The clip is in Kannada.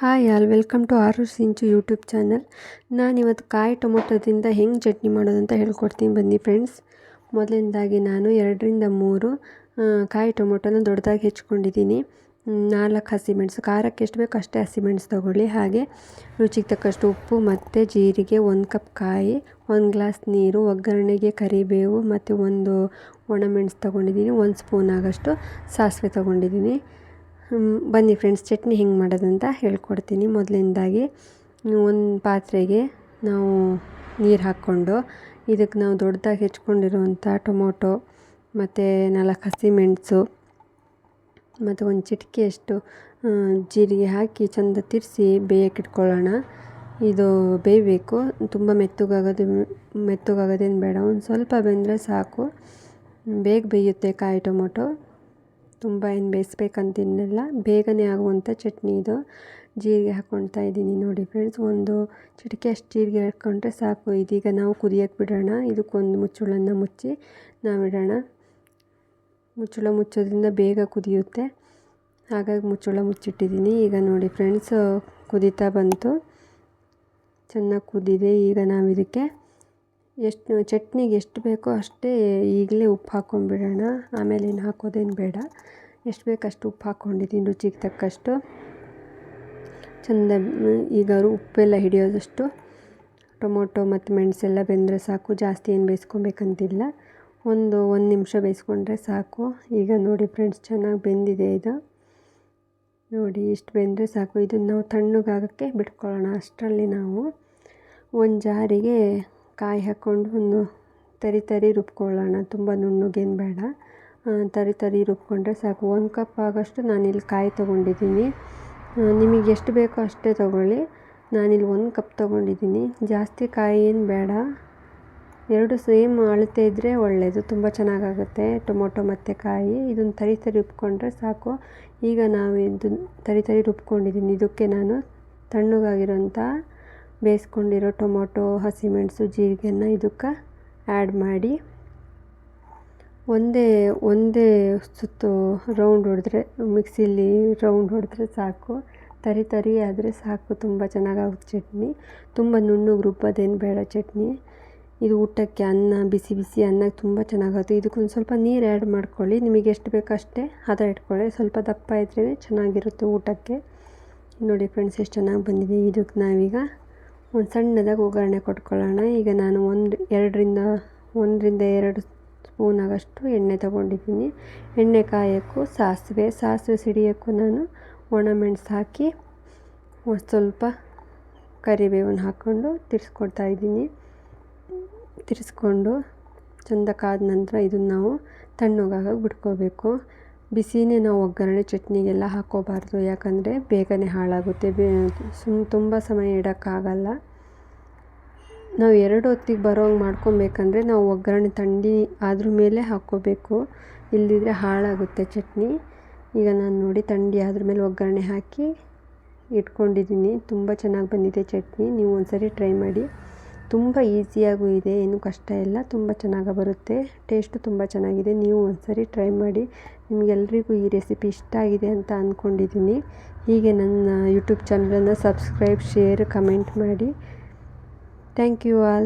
ಹಾಯ್ ಆಲ್ ವೆಲ್ಕಮ್ ಟು ಆರು ಸಿಂಚು ಯೂಟ್ಯೂಬ್ ಚಾನಲ್ ನಾನು ಇವತ್ತು ಕಾಯಿ ಟೊಮೊಟೊದಿಂದ ಹೆಂಗೆ ಚಟ್ನಿ ಮಾಡೋದು ಅಂತ ಹೇಳ್ಕೊಡ್ತೀನಿ ಬನ್ನಿ ಫ್ರೆಂಡ್ಸ್ ಮೊದಲನೇದಾಗಿ ನಾನು ಎರಡರಿಂದ ಮೂರು ಕಾಯಿ ಟೊಮೊಟೊನ ದೊಡ್ಡದಾಗಿ ಹೆಚ್ಕೊಂಡಿದ್ದೀನಿ. ನಾಲ್ಕು ಹಸಿಮೆಣಸು ಖಾರಕ್ಕೆ ಎಷ್ಟು ಬೇಕೋ ಅಷ್ಟೇ ಹಸಿಮೆಣಸು ತೊಗೊಳ್ಳಿ. ಹಾಗೆ ರುಚಿಗೆ ತಕ್ಕಷ್ಟು ಉಪ್ಪು, ಮತ್ತು ಜೀರಿಗೆ, ಒಂದು ಕಪ್ ಕಾಯಿ, ಒಂದು ಗ್ಲಾಸ್ ನೀರು, ಒಗ್ಗರಣೆಗೆ ಕರಿಬೇವು, ಮತ್ತು ಒಂದು ಒಣಮೆಣಸು ತೊಗೊಂಡಿದ್ದೀನಿ, ಒಂದು ಸ್ಪೂನ್ ಆಗಷ್ಟು ಸಾಸಿವೆ ತೊಗೊಂಡಿದ್ದೀನಿ. ಬನ್ನಿ ಫ್ರೆಂಡ್ಸ್ ಚಟ್ನಿ ಹೆಂಗೆ ಮಾಡೋದಂತ ಹೇಳ್ಕೊಡ್ತೀನಿ. ಮೊದಲಿಂದಾಗಿ ಒಂದು ಪಾತ್ರೆಗೆ ನಾವು ನೀರು ಹಾಕ್ಕೊಂಡು ಇದಕ್ಕೆ ನಾವು ದೊಡ್ಡದಾಗಿ ಹೆಚ್ಕೊಂಡಿರುವಂಥ ಟೊಮೊಟೊ ಮತ್ತು ನಾಲ್ಕು ಹಸಿಮೆಣಸು ಮತ್ತು ಒಂದು ಚಿಟಿಕೆಯಷ್ಟು ಜೀರಿಗೆ ಹಾಕಿ ಚಂದ ತಿರ್ಸಿ ಬೇಯಕ್ಕೆ ಇಟ್ಕೊಳ್ಳೋಣ. ಇದು ಬೇಯಬೇಕು. ತುಂಬ ಮೆತ್ತಗಾಗೋದು, ಮೆತ್ತಗಾಗೋದೇನು ಬೇಡ. ಒಂದು ಸ್ವಲ್ಪ ಬೆಂದರೆ ಸಾಕು. ಬೇಗ ಬೇಯುತ್ತೆ ಕಾಯಿ ಟೊಮೊಟೊ. ತುಂಬ ಏನು ಬೇಯಿಸ್ಬೇಕಂತೇನಿಲ್ಲ ಬೇಗನೆ ಆಗುವಂಥ ಚಟ್ನಿ ಇದು. ಜೀರಿಗೆ ಹಾಕ್ಕೊಳ್ತಾ ಇದ್ದೀನಿ ನೋಡಿ ಫ್ರೆಂಡ್ಸ್ ಒಂದು ಚಿಟಿಕೆ ಅಷ್ಟು ಜೀರಿಗೆ ಹಾಕ್ಕೊಂಡ್ರೆ ಸಾಕು. ಇದೀಗ ನಾವು ಕುದಿಯೋಕ್ಕೆ ಬಿಡೋಣ. ಇದಕ್ಕೊಂದು ಮುಚ್ಚಳನ್ನು ಮುಚ್ಚಿ ನಾವು ಇಡೋಣ. ಮುಚ್ಚಳ ಮುಚ್ಚೋದ್ರಿಂದ ಬೇಗ ಕುದಿಯುತ್ತೆ. ಹಾಗಾಗಿ ಮುಚ್ಚಳ ಮುಚ್ಚಿಟ್ಟಿದ್ದೀನಿ. ಈಗ ನೋಡಿ ಫ್ರೆಂಡ್ಸ್ ಕುದೀತಾ ಬಂತು. ಚೆನ್ನಾಗಿ ಕುದಿದೆ. ಈಗ ನಾವು ಇದಕ್ಕೆ ಎಷ್ಟು ಚಟ್ನಿಗೆ ಎಷ್ಟು ಬೇಕೋ ಅಷ್ಟೇ ಈಗಲೇ ಉಪ್ಪು ಹಾಕ್ಕೊಂಡ್ಬಿಡೋಣ ಆಮೇಲೆ ಏನು ಹಾಕೋದೇನು ಬೇಡ. ಎಷ್ಟು ಬೇಕಷ್ಟು ಉಪ್ಪು ಹಾಕ್ಕೊಂಡಿದ್ದೀನಿ ರುಚಿಗೆ ತಕ್ಕಷ್ಟು. ಚೆಂದ ಈಗ ಉಪ್ಪೆಲ್ಲ ಹಿಡಿಯೋದಷ್ಟು. ಟೊಮೊಟೊ ಮತ್ತು ಮೆಣಸೆಲ್ಲ ಬೆಂದರೆ ಸಾಕು, ಜಾಸ್ತಿ ಏನು ಬೇಯಿಸ್ಕೊಬೇಕಂತಿಲ್ಲ. ಒಂದು ಒಂದು ನಿಮಿಷ ಬೇಯಿಸ್ಕೊಂಡ್ರೆ ಸಾಕು. ಈಗ ನೋಡಿ ಫ್ರೆಂಡ್ಸ್, ಚೆನ್ನಾಗಿ ಬೆಂದಿದೆ ಇದು. ನೋಡಿ, ಇಷ್ಟು ಬೆಂದರೆ ಸಾಕು. ಇದನ್ನು ನಾವು ತಣ್ಣಗಾಗೋಕ್ಕೆ ಬಿಟ್ಕೊಳ್ಳೋಣ ಅಷ್ಟರಲ್ಲಿ ನಾವು. ಒಂದು ಜಾರಿಗೆ ಕಾಯಿ ಹಾಕ್ಕೊಂಡು ಒಂದು ತರಿ ತರಿ ರುಬ್ಕೊಳ್ಳೋಣ. ತುಂಬ ನುಣ್ಣುಗೇನು ಬೇಡ. ತರಿ ತರಿ ರುಬ್ಕೊಂಡ್ರೆ ಸಾಕು. ಒಂದು ಕಪ್ ಆಗೋಷ್ಟು ನಾನಿಲ್ಲಿ ಕಾಯಿ ತೊಗೊಂಡಿದ್ದೀನಿ. ನಿಮಗೆ ಎಷ್ಟು ಬೇಕೋ ಅಷ್ಟೇ ತೊಗೊಳ್ಳಿ. ನಾನಿಲ್ಲಿ ಒಂದು ಕಪ್ ತೊಗೊಂಡಿದ್ದೀನಿ. ಜಾಸ್ತಿ ಕಾಯಿ ಏನು ಬೇಡ. ಎರಡು ಸೇಮ್ ಅಳತೆ ಇದ್ದರೆ ಒಳ್ಳೆಯದು ತುಂಬ ಚೆನ್ನಾಗಾಗುತ್ತೆ. ಟೊಮೊಟೊ ಮತ್ತು ಕಾಯಿ. ಇದನ್ನು ತರಿ ತರಿ ರುಬ್ಕೊಂಡ್ರೆ ಸಾಕು. ಈಗ ನಾವು ಇದನ್ನು ತರಿ ತರಿ ರುಬ್ಕೊಂಡಿದ್ದೀನಿ ಇದಕ್ಕೆ ನಾನು ತಣ್ಣಗಾಗಿರೋಂಥ ಬೇಯಿಸ್ಕೊಂಡಿರೋ ಟೊಮೊಟೊ, ಹಸಿಮೆಣಸು ಜೀರಿಗೆನ ಇದಕ್ಕೆ ಆ್ಯಡ್ ಮಾಡಿ ಒಂದೇ ಒಂದೇ ಸುತ್ತು ರೌಂಡ್ ಹೊಡೆದ್ರೆ ಮಿಕ್ಸಿಲಿ ರೌಂಡ್ ಹೊಡೆದ್ರೆ ಸಾಕು. ತರಿ ತರಿ ಆದರೆ ಸಾಕು. ತುಂಬ ಚೆನ್ನಾಗಾಗುತ್ತೆ ಚಟ್ನಿ. ತುಂಬ ನುಣ್ಣಗೆ ರುಬ್ಬೋದೇನು ಬೇಡ ಚಟ್ನಿ. ಇದು ಊಟಕ್ಕೆ ಅನ್ನ, ಬಿಸಿ ಬಿಸಿ ಅನ್ನಕ್ಕೆ ತುಂಬ ಚೆನ್ನಾಗುತ್ತೆ ಇದಕ್ಕೊಂದು ಸ್ವಲ್ಪ ನೀರು ಆ್ಯಡ್ ಮಾಡ್ಕೊಳ್ಳಿ. ನಿಮಗೆ ಎಷ್ಟು ಬೇಕೋ ಅಷ್ಟೇ ಹದ ಇಟ್ಕೊಳ್ಳಿ. ಸ್ವಲ್ಪ ದಪ್ಪ ಇದ್ರೇ ಚೆನ್ನಾಗಿರುತ್ತೆ ಊಟಕ್ಕೆ. ನೋಡಿ ಫ್ರೆಂಡ್ಸ್ ಎಷ್ಟು ಚೆನ್ನಾಗಿ ಬಂದಿದೆ ಇದಕ್ಕೆ ನಾವೀಗ. ಒಂದು ಸಣ್ಣದಾಗಿ ಒಗ್ಗರಣೆ ಕೊಟ್ಕೊಳ್ಳೋಣ. ಈಗ ನಾನು ಒಂದು, ಎರಡರಿಂದ, ಒಂದರಿಂದ ಎರಡು ಸ್ಪೂನ್ ಆಗೋಷ್ಟು ಎಣ್ಣೆ ತೊಗೊಂಡಿದ್ದೀನಿ. ಎಣ್ಣೆ ಕಾಯೋಕ್ಕೂ ಸಾಸಿವೆ ಸಾಸಿವೆ ಸಿಡಿಯೋಕ್ಕೂ ನಾನು ಒಣಮೆಣಸು ಹಾಕಿ ಒಂದು ಸ್ವಲ್ಪ ಕರಿಬೇವನ್ನು ಹಾಕ್ಕೊಂಡು ತಿರ್ಸ್ಕೊಡ್ತಾ ಇದ್ದೀನಿ. ತಿರ್ಸ್ಕೊಂಡು ಚೆಂದ ಕಾದ ನಂತರ ಇದನ್ನು ನಾವು ತಣ್ಣಗಾಗಕ್ಕೆ ಬಿಟ್ಕೋಬೇಕು. ಬಿಸಿನೇ ನಾವು ಒಗ್ಗರಣೆ ಚಟ್ನಿಗೆಲ್ಲ ಹಾಕ್ಕೋಬಾರ್ದು, ಯಾಕಂದರೆ ಬೇಗನೆ ಹಾಳಾಗುತ್ತೆ. ಸುಮ್ ತುಂಬ ಸಮಯ ಇಡೋಕ್ಕಾಗಲ್ಲ. ನಾವು ಎರಡು ಹೊತ್ತಿಗೆ ಬರೋಂಗೆ ಮಾಡ್ಕೊಬೇಕಂದ್ರೆ ನಾವು ಒಗ್ಗರಣೆ ಥಂಡಿ ಆದ್ರ ಮೇಲೆ ಹಾಕ್ಕೋಬೇಕು. ಇಲ್ಲದಿದ್ರೆ ಹಾಳಾಗುತ್ತೆ ಚಟ್ನಿ. ಈಗ ನಾನು ನೋಡಿ ಥಂಡಿ ಆದ್ರ ಮೇಲೆ ಒಗ್ಗರಣೆ ಹಾಕಿ ಇಟ್ಕೊಂಡಿದ್ದೀನಿ. ತುಂಬ ಚೆನ್ನಾಗಿ ಬಂದಿದೆ ಚಟ್ನಿ. ನೀವು ಒಂದ್ಸರಿ ಟ್ರೈ ಮಾಡಿ. ತುಂಬ ಈಸಿಯಾಗೂ ಇದೆ ಏನು ಕಷ್ಟ ಇಲ್ಲ, ತುಂಬ ಚೆನ್ನಾಗಿ ಬರುತ್ತೆ, ಟೇಸ್ಟು ತುಂಬ ಚೆನ್ನಾಗಿದೆ, ನೀವು ಒಂದ್ಸರಿ ಟ್ರೈ ಮಾಡಿ, ನಿಮಗೆಲ್ರಿಗೂ ಈ ರೆಸಿಪಿ ಇಷ್ಟ ಆಗಿದೆ ಅಂತ ಅಂದ್ಕೊಂಡಿದ್ದೀನಿ ಹೀಗೆ ನನ್ನ ಯೂಟ್ಯೂಬ್ ಚಾನಲನ್ನು ಸಬ್ಸ್ಕ್ರೈಬ್, ಶೇರ್, ಕಮೆಂಟ್ ಮಾಡಿ. Thank you all.